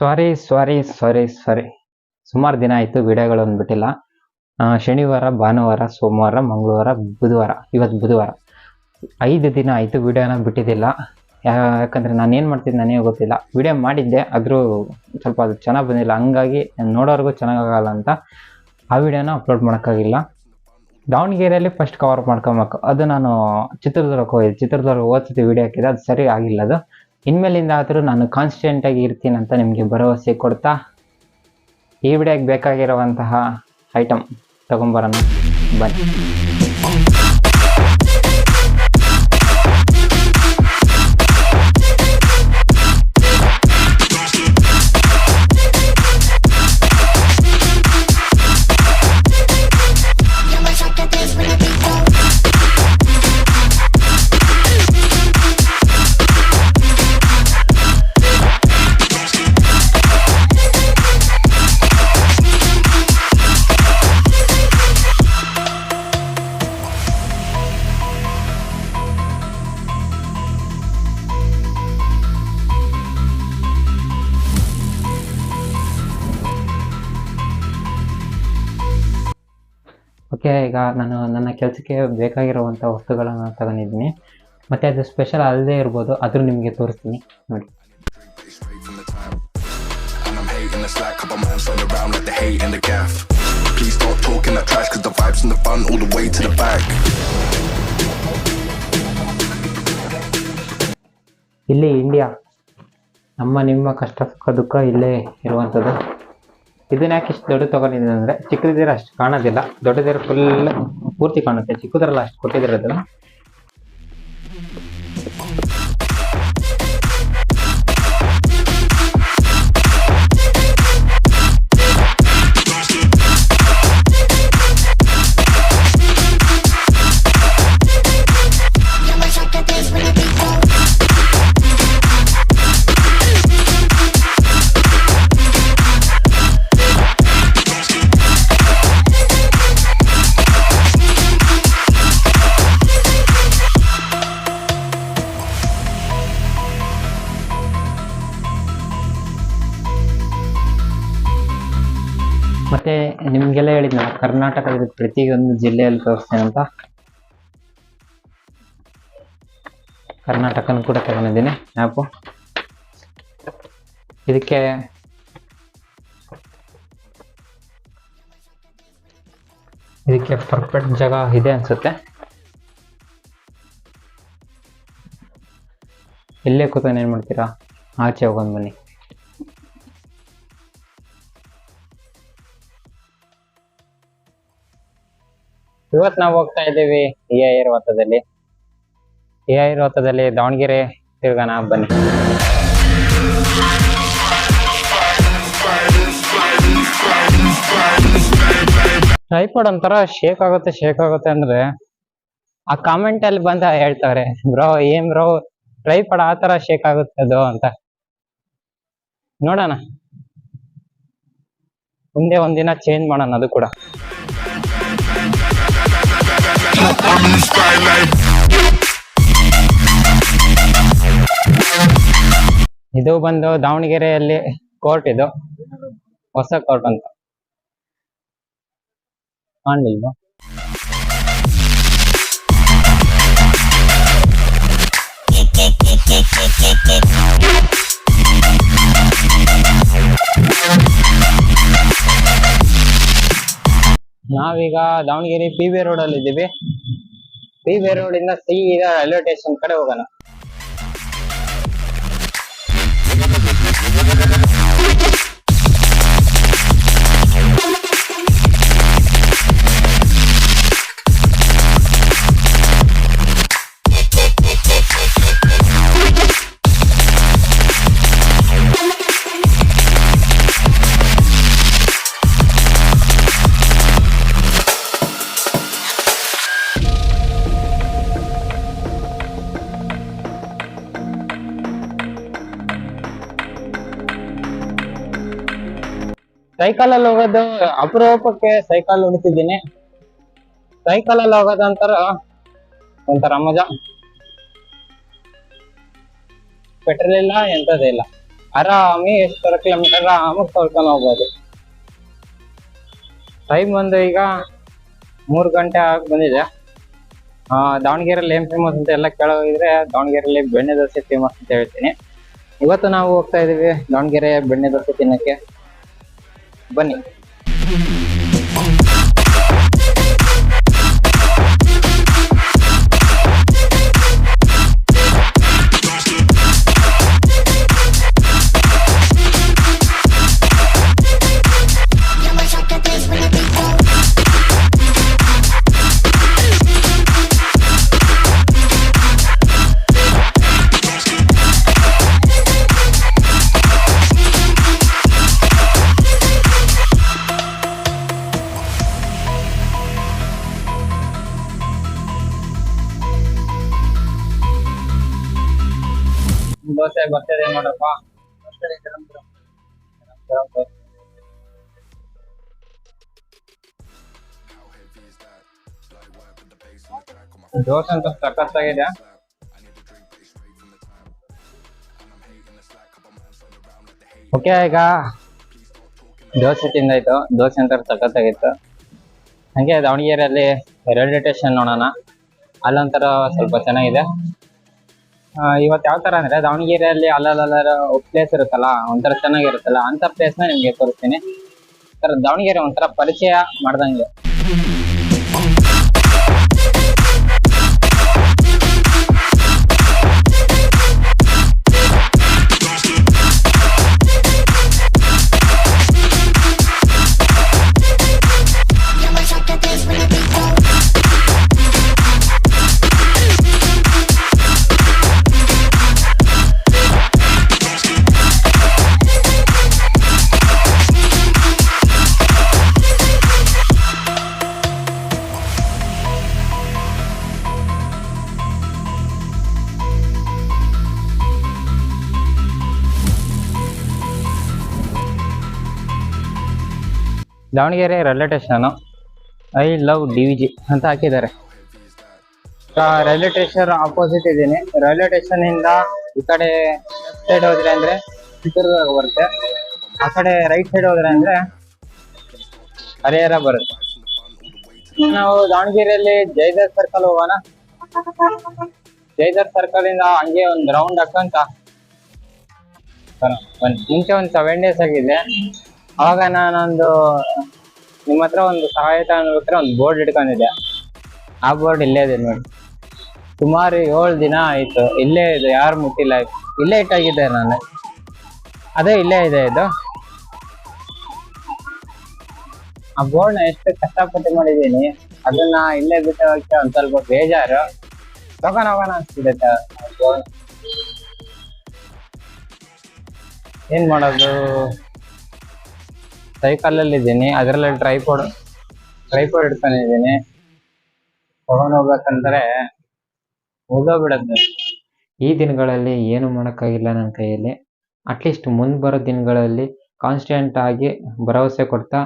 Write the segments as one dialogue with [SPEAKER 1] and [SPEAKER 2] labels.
[SPEAKER 1] ಸಾರಿ ಸಾರಿ ಸಾರಿ ಸಾರಿ ಸುಮಾರು ದಿನ ಆಯಿತು ವಿಡಿಯೋಗಳನ್ನು ಬಿಟ್ಟಿಲ್ಲ ಶನಿವಾರ, ಭಾನುವಾರ, ಸೋಮವಾರ, ಮಂಗಳವಾರ, ಬುಧವಾರ. ಇವತ್ತು ಬುಧವಾರ. ಐದು ದಿನ ಆಯಿತು ವಿಡಿಯೋನ ಬಿಟ್ಟಿದ್ದಿಲ್ಲ. ಯಾಕಂದರೆ ನಾನು ಏನು ಮಾಡ್ತಿದ್ದೆ ನನಗೆ ಗೊತ್ತಿಲ್ಲ. ವಿಡಿಯೋ ಮಾಡಿದ್ದೆ, ಆದರೂ ಸ್ವಲ್ಪ ಅದು ಚೆನ್ನಾಗಿ ಬಂದಿಲ್ಲ. ಹಂಗಾಗಿ ನೋಡೋರ್ಗೂ ಚೆನ್ನಾಗಾಗಲ್ಲ ಅಂತ ಆ ವಿಡಿಯೋನ ಅಪ್ಲೋಡ್ ಮಾಡೋಕ್ಕಾಗಿಲ್ಲ. ದಾವಣಗೆರೆಯಲ್ಲಿ ಫಸ್ಟ್ ಕವರ್ ಮಾಡ್ಕೊಬೇಕು. ಅದು ನಾನು ಚಿತ್ರದುರ್ಗಕ್ಕೆ ಹೋಗಿದ್ದೆ. ಚಿತ್ರದುರ್ಗ ಓದ್ತಿದ್ದೆ ವಿಡಿಯೋ ಹಾಕಿದೆ ಅದು ಸರಿ ಆಗಿಲ್ಲ ಅದು. ಇನ್ಮೇಲಿಂದ ಆದರೂ ನಾನು ಕಾನ್ಸ್ಟೆಂಟಾಗಿ ಇರ್ತೀನಿ ಅಂತ ನಿಮಗೆ ಭರವಸೆ ಕೊಡ್ತಾ, ಈ ವಿಡಿಯೋಗೆ ಬೇಕಾಗಿರುವಂತಹ ಐಟಮ್ ತಗೊಂಬರೋಣ. ಬನ್ನಿ. ಅದಕ್ಕೆ ಈಗ ನಾನು ನನ್ನ ಕೆಲಸಕ್ಕೆ ಬೇಕಾಗಿರುವಂಥ ವಸ್ತುಗಳನ್ನು ತಗೊಂಡಿದ್ದೀನಿ. ಮತ್ತು ಅದು ಸ್ಪೆಷಲ್ ಅಲ್ಲದೆ ಇರ್ಬೋದು ಅದನ್ನು ನಿಮಗೆ ತೋರಿಸ್ತೀನಿ. ನೋಡಿ. ಇಲ್ಲಿ ಇಂಡಿಯಾ ನಮ್ಮ ನಿಮ್ಮ ಕಷ್ಟ, ಸುಖ, ದುಃಖ ಇಲ್ಲೇ ಇರುವಂಥದ್ದು. ಇದನ್ನ ಯಾಕೆ ಇಷ್ಟು ದೊಡ್ಡ ತಗೊಂಡಿದ್ದೀನಿ ಅಂದ್ರೆ ಚಿಕ್ಕದಿದ್ರೆ ಅಷ್ಟು ಕಾಣೋದಿಲ್ಲ. ದೊಡ್ಡದಿರೋ ಫುಲ್ ಪೂರ್ತಿ ಕಾಣುತ್ತೆ. ಚಿಕ್ಕದ್ರಲ್ಲ ಅಷ್ಟು ಕೊಟ್ಟಿದ್ದಿರೋದು
[SPEAKER 2] Yo
[SPEAKER 1] ಮತ್ತೆ ನಿಮಗೆಲ್ಲ ಹೇಳಿದ್ನ ಕರ್ನಾಟಕದ ಪ್ರತಿಯೊಂದು ಜಿಲ್ಲೆಯಲ್ಲಿ ತೋರಿಸ್ತೇನೆ ಅಂತ? ಕರ್ನಾಟಕನ ಕೂಡ ತಗೊಂಡಿದ್ದೀನಿ, ಆ್ಯಪು. ಇದಕ್ಕೆ ಇದಕ್ಕೆ ಪರ್ಫೆಕ್ಟ್ ಜಾಗ ಇದೆ ಅನ್ಸುತ್ತೆ. ಇಲ್ಲೇ ಕೂತ ಏನು ಮಾಡ್ತೀರಾ? ಆಚೆ ಹೋಗ್ ಬನ್ನಿ. ಇವತ್ತು ನಾವು ಹೋಗ್ತಾ ಇದ್ದೀವಿ ಎ ಈ ಎ ಐರ್ವತ್ತದಲ್ಲಿ ದಾವಣಗೆರೆ. ತಿರ್ಗೋಣ ಬನ್ನಿ. ಟ್ರೈಪಾಡ್ ಒಂಥರ ಶೇಕ್ ಆಗುತ್ತೆ ಶೇಕ್ ಆಗುತ್ತೆ ಅಂದ್ರೆ ಆ ಕಾಮೆಂಟ್ ಅಲ್ಲಿ ಬಂದ ಹೇಳ್ತಾರೆ, ಬ್ರೋ, ಏನ್ ಬ್ರೋ? ಟ್ರೈಪಾಡ್ ಆ ತರ ಶೇಕ್ ಆಗುತ್ತೆ ಅದು ಅಂತ. ನೋಡೋಣ. ಮುಂದೆ ಒಂದಿನ ಚೇಂಜ್ ಮಾಡೋಣ ಅದು ಕೂಡ. ಇದು ಬಂದು ದಾವಣಗೆರೆಯಲ್ಲಿ ಕೋರ್ಟ್ ಇದು. ಹೊಸ ಕೋರ್ಟ್ ಅಂತ. ಕಾಣ್ಲಿಲ್ವಾ? ನಾವೀಗ ದಾವಣಗೆರೆ ಪಿ ಬಿ ರೋಡ್ ಅಲ್ಲಿ ಇದ್ದೀವಿ ಬಿ ರೋಡ್ ಇಂದ ಸೀದಾ ರೈಲ್ವೆ ಸ್ಟೇಷನ್ ಕಡೆ ಹೋಗೋಣ. ಸೈಕಲ್ ಅಲ್ಲಿ ಹೋಗೋದು ಅಪರೂಪಕ್ಕೆ ಸೈಕಲ್ ಉಳಿತಿದ್ದೀನಿ ಸೈಕಲ್ ಅಲ್ಲಿ ಹೋಗೋದಂತರ ಒಂಥರ ಮಜಾ. ಪೆಟ್ರೋಲ್ ಇಲ್ಲ ಎಂತದೇ ಇಲ್ಲ. ಆರಾಮಿ ಎಷ್ಟು ಕಿಲೋಮೀಟರ್ ಆರಾಮಾಗಿ ತೊಳ್ಕೊಂಡು ಹೋಗ್ಬೋದು. ಟೈಮ್ ಬಂದು ಈಗ ಮೂರು ಗಂಟೆ ಆಗಿ ಬಂದಿದೆ. ದಾವಣಗೆರೆಯಲ್ಲಿ ಏನ್ ಫೇಮಸ್ ಅಂತ ಎಲ್ಲ ಕೇಳೋಗಿದ್ರೆ ದಾವಣಗೆರೆಯಲ್ಲಿ ಬೆಣ್ಣೆ ದೋಸೆ ಫೇಮಸ್ ಅಂತ ಹೇಳ್ತೀನಿ. ಇವತ್ತು ನಾವು ಹೋಗ್ತಾ ಇದೀವಿ ದಾವಣಗೆರೆ ಬೆಣ್ಣೆ ದೋಸೆ ತಿನ್ನಕ್ಕೆ. ಬನ್ನಿ. Man ಬರ್ತದೆ ನೋಡಪ್ಪ. ದೋಸೆ ಅಂತ
[SPEAKER 3] hate.
[SPEAKER 1] ಓಕೆ, ಈಗ ದೋಸೆ ತಿಂದಾಯ್ತು. ದೋಸೆ ಅಂತ ಸಖತ್ತಾಗಿತ್ತು ಹಂಗೆ ದಾವಣಗೆರೆಯಲ್ಲಿ ರೈಲ್ವೆ ಸ್ಟೇಷನ್ ನೋಡೋಣ. ಅಲ್ಲೊಂಥರ ಸ್ವಲ್ಪ ಚೆನ್ನಾಗಿದೆ. ಇವತ್ತು ಯಾವ ತರ ಅಂದ್ರೆ ದಾವಣಗೆರೆಯಲ್ಲಿ ಅಲ್ಲಲ್ಲ ಪ್ಲೇಸ್ ಇರುತ್ತಲ್ಲ, ಒಂಥರ ಚೆನ್ನಾಗಿರುತ್ತಲ್ಲ, ಅಂತ ಪ್ಲೇಸ್ನ ನಿಮ್ಗೆ ತೋರಿಸ್ತೀನಿ. ದಾವಣಗೆರೆ ಒಂಥರ ಪರಿಚಯ ಮಾಡ್ದಂಗೆ. Davanagere railway station I love D V G ಅಂತ ಹಾಕಿದ್ದಾರೆ. ರೈಲ್ವೆ ಸ್ಟೇಷನ್ ಆಪೋಸಿಟ್ ಇದ್ದೀನಿ. ರೈಲ್ವೆ ಸ್ಟೇಷನ್ ಇಂದ ಈ ಕಡೆ ಸೈಡ್ ಹೋದ್ರೆ ಅಂದ್ರೆ ಚಿತ್ರದುರ್ಗ ಬರುತ್ತೆ. ಆ ಕಡೆ ರೈಟ್ ಸೈಡ್ ಹೋದ್ರೆ ಅಂದ್ರೆ ಹರಿಹರ ಬರುತ್ತೆ. ನಾವು ದಾವಣಗೆರೆಯಲ್ಲಿ ಜೈದರ್ ಸರ್ಕಲ್ ಹೋಗೋಣ. ಜೈದರ್ ಸರ್ಕಲ್ ಇಂದ ಹಂಗೆ ಒಂದು ರೌಂಡ್ ಹಾಕಂತ ಒಂದು ಮುಂಚೆ ಒಂದು ಸೆವೆನ್ ಡೇಸ್ ಆಗಿದೆ. ಅವಾಗ ನಾನೊಂದು ನಿಮ್ಮ ಹತ್ರ ಒಂದು ಸಹಾಯ ತಗೊಂಡ್ಬೇಕಾದ್ರೆ ಒಂದು ಬೋರ್ಡ್ ಇಟ್ಕೊಂಡಿದ್ದೆ. ಆ ಬೋರ್ಡ್ ಇಲ್ಲೇ ಇದೆ ನೋಡಿ. ಸುಮಾರು ಏಳು ದಿನ ಆಯ್ತು. ಇಲ್ಲೇ ಇದೆ, ಯಾರು ಮುಟ್ಟಿಲ್ಲ. ಇಲ್ಲೇ ಇಟ್ಟಾಗಿದ್ದೆ ನಾನು. ಅದೇ ಇಲ್ಲೇ ಇದೆ ಇದು. ಆ ಬೋರ್ಡ್ನ ಎಷ್ಟು ಕಷ್ಟಪಟ್ಟು ಮಾಡಿದ್ದೀನಿ. ಅದನ್ನ ಇಲ್ಲೇ ಬಿಟ್ಟು ಹೋಗಿ ಒಂದ್ ಸ್ವಲ್ಪ ಬೇಜಾರು. ತಗೊಂಡ್ ಹೋಗೋಣ ಅನ್ಸ್ತಿದೆ ತ- ಏನ್ ಮಾಡೋದು? ಸೈಕಲ್ ಅಲ್ಲಿ ಇದ್ದೀನಿ ಅದರಲ್ಲಿ ಟ್ರೈಪೋಡ್ ಟ್ರೈಪೋಡ್ ಇಟ್ಕೊಂಡಿದ್ದೀನಿ. ತಗೊಂಡ್ ಹೋಗ್ಬೇಕಂದ್ರೆ ಮುಗಿದೋಗ್ಬಿಡತ್ತೆ ಈ ದಿನಗಳಲ್ಲಿ ಏನು ಮಾಡೋಕ್ಕಾಗಿಲ್ಲ ನನ್ನ ಕೈಯಲ್ಲಿ. ಅಟ್ಲೀಸ್ಟ್ ಮುಂದೆ ಬರೋ ದಿನಗಳಲ್ಲಿ ಕಾನ್ಸ್ಟೆಂಟ್ ಆಗಿ ಭರವಸೆ ಕೊಡ್ತಾ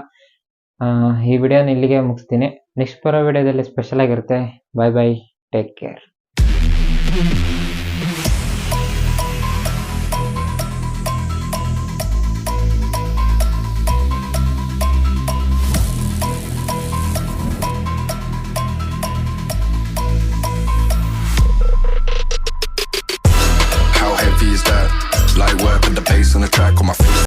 [SPEAKER 1] ಈ ವಿಡಿಯೋನ ಇಲ್ಲಿಗೆ ಮುಗಿಸ್ತೀನಿ. ನೆಕ್ಸ್ಟ್ ಬರೋ ವಿಡಿಯೋದಲ್ಲಿ ಸ್ಪೆಷಲ್ ಆಗಿರುತ್ತೆ. ಬಾಯ್ ಬಾಯ್ ಟೇಕ್ ಕೇರ್